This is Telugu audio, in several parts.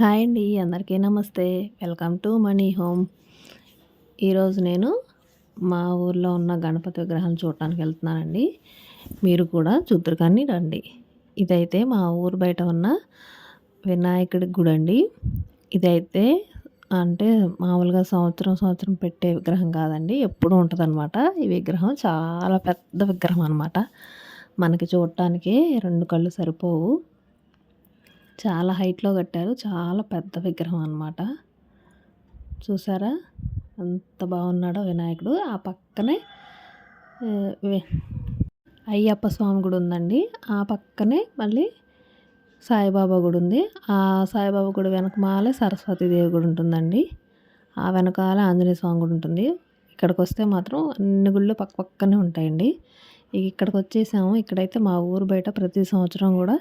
హాయ్ అండి అందరికీ నమస్తే. Welcome to money home. ఈరోజు నేను మా ఊర్లో ఉన్న గణపతి విగ్రహం చూడటానికి వెళ్తున్నానండి. మీరు కూడా చూద్దరు కానీ రండి. ఇదైతే మా ఊరు బయట ఉన్న వినాయకుడి గుడి అండి. ఇదైతే అంటే మామూలుగా సంవత్సరం సంవత్సరం పెట్టే విగ్రహం కాదండి. ఎప్పుడు ఉంటుంది ఈ విగ్రహం చాలా పెద్ద విగ్రహం అనమాట మనకి చూడటానికి రెండు కళ్ళు సరిపోవు. చాలా హైట్లో కట్టారు. చాలా పెద్ద విగ్రహం అనమాట చూసారా? ఎంత బాగున్నాడో వినాయకుడు. ఆ పక్కనే అయ్యప్ప స్వామి గుడి ఉందండి. ఆ పక్కనే మళ్ళీ సాయిబాబా గుడి ఉంది. ఆ సాయిబాబా గుడి వెనకమాలే సరస్వతీదేవి గుడి ఉంటుందండి. ఆ వెనకాల ఆంజనేయ స్వామి గుడి ఉంటుంది. ఇక్కడికి వస్తే మాత్రం అన్ని గుళ్ళు పక్క పక్కనే ఉంటాయండి. ఇక్కడికి వచ్చేసాము. ఇక్కడైతే మా ఊరు బయట ప్రతి సంవత్సరం కూడా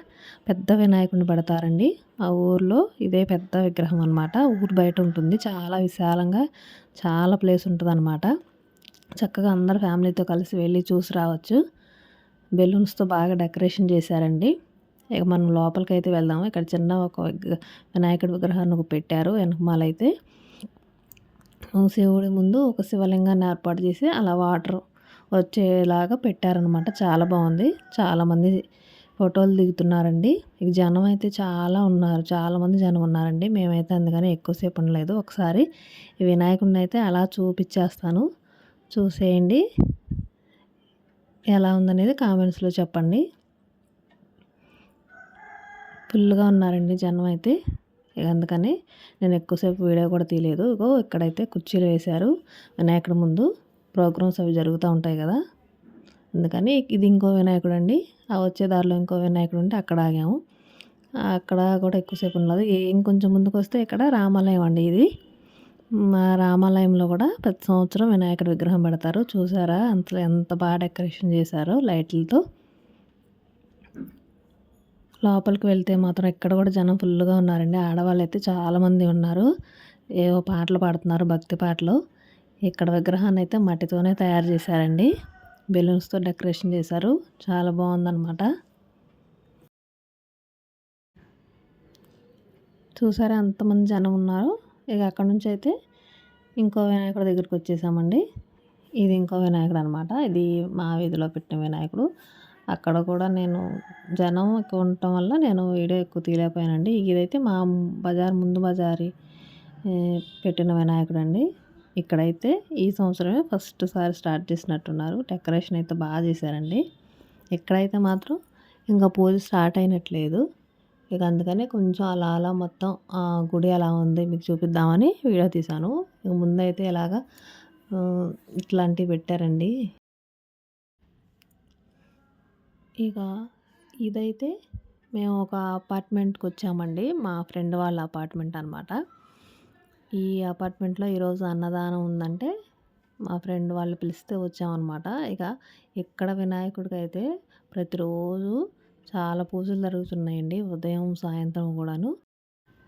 పెద్ద వినాయకుడిని పెడతారండి. మా ఊర్లో ఇదే పెద్ద విగ్రహం అనమాట ఊరు బయట ఉంటుంది. చాలా విశాలంగా చాలా ప్లేస్ ఉంటుంది అనమాట చక్కగా అందరు ఫ్యామిలీతో కలిసి వెళ్ళి చూసి రావచ్చు. బెలూన్స్తో బాగా డెకరేషన్ చేశారండి. ఇక మనం లోపలికి అయితే వెళ్దాము. ఇక్కడ చిన్న ఒక వినాయకుడి విగ్రహాన్ని పెట్టారు వెనకమాలైతే. శివుడి ముందు ఒక శివలింగాన్ని ఏర్పాటు చేసి అలా వాటర్ వచ్చేలాగా పెట్టారనమాట. చాలా బాగుంది. చాలామంది ఫోటోలు దిగుతున్నారండి. ఇక జనం అయితే చాలా ఉన్నారు. చాలామంది జనం ఉన్నారండి. మేమైతే అందుకని ఎక్కువసేపు ఉండలేదు. ఒకసారి వినాయకుడిని అయితే అలా చూపించేస్తాను. చూసేయండి. ఎలా ఉందనేది కామెంట్స్లో చెప్పండి. ఫుల్గా ఉన్నారండి జనం అయితే. అందుకని నేను ఎక్కువసేపు వీడియో కూడా తీయలేదు. ఇగో ఇక్కడైతే కుర్చీలు వేశారు వినాయకుడి ముందు. ప్రోగ్రామ్స్ అవి జరుగుతూ ఉంటాయి కదా. అందుకని ఇది ఇంకో వినాయకుడు అండి. ఆ వచ్చే దారిలో ఇంకో వినాయకుడు ఉంటే అక్కడ ఆగాము. అక్కడ కూడా ఎక్కువసేపు ఉండదు. ఇంకొంచెం ముందుకు వస్తే ఇక్కడ రామాలయం అండి ఇది. మా రామాలయంలో కూడా ప్రతి సంవత్సరం వినాయకుడి విగ్రహం పెడతారు. చూసారా? అంత ఎంత బాగా డెకరేషన్ చేశారో లైట్లతో. లోపలికి వెళ్తే మాత్రం ఇక్కడ కూడా జనం ఫుల్గా ఉన్నారండి. ఆడవాళ్ళు అయితే చాలామంది ఉన్నారు. ఏవో పాటలు పాడుతున్నారు భక్తి పాటలు. ఇక్కడ విగ్రహాన్ని అయితే మట్టితోనే తయారు చేశారండి. బెలూన్స్తో డెకరేషన్ చేశారు. చాలా బాగుందన్నమాట. చూసారా అంతమంది జనం ఉన్నారు? ఇక అక్కడ నుంచి అయితే ఇంకో వినాయకుడి దగ్గరికి వచ్చేసామండి. ఇది ఇంకో వినాయకుడు అనమాట ఇది మా వీధిలో పెట్టిన వినాయకుడు. అక్కడ కూడా నేను జనం ఎక్కువ ఉండటం వల్ల నేను వీడియో ఎక్కువ తీయలేకపోయానండి. ఇదైతే మా బజార్ ముందు బజారి పెట్టిన వినాయకుడు అండి ఇక్కడైతే ఈ సంవత్సరమే ఫస్ట్ సారి స్టార్ట్ చేసినట్టున్నారు. డెకరేషన్ అయితే బాగా చేశారండి. ఇక్కడైతే మాత్రం ఇంకా పూజ స్టార్ట్ అయినట్లేదు. ఇక అందుకనే కొంచెం అలా అలా మొత్తం గుడి అలా ఉంది మీకు చూపిద్దామని వీడియో తీశాను. ఇక ముందైతే ఇలాగా ఇట్లాంటివి పెట్టారండి. ఇక ఇదైతే మేము ఒక అపార్ట్మెంట్కి వచ్చామండి. మా ఫ్రెండ్ వాళ్ళ అపార్ట్మెంట్ అనమాట ఈ అపార్ట్మెంట్లో ఈరోజు అన్నదానం ఉందంటే మా ఫ్రెండ్ వాళ్ళు పిలిస్తే వచ్చామన్నమాట. ఇక ఇక్కడ వినాయకుడికి అయితే ప్రతిరోజు చాలా పూజలు జరుగుతున్నాయండి ఉదయం సాయంత్రం కూడాను.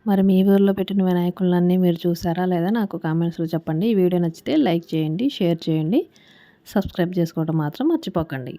మరి మీ ఊర్లో పెట్టిన వినాయకులన్నీ మీరు చూసారా లేదా నాకు కామెంట్స్లో చెప్పండి. ఈ వీడియో నచ్చితే లైక్ చేయండి షేర్ చేయండి. సబ్స్క్రైబ్ చేసుకోవడం మాత్రం మర్చిపోకండి.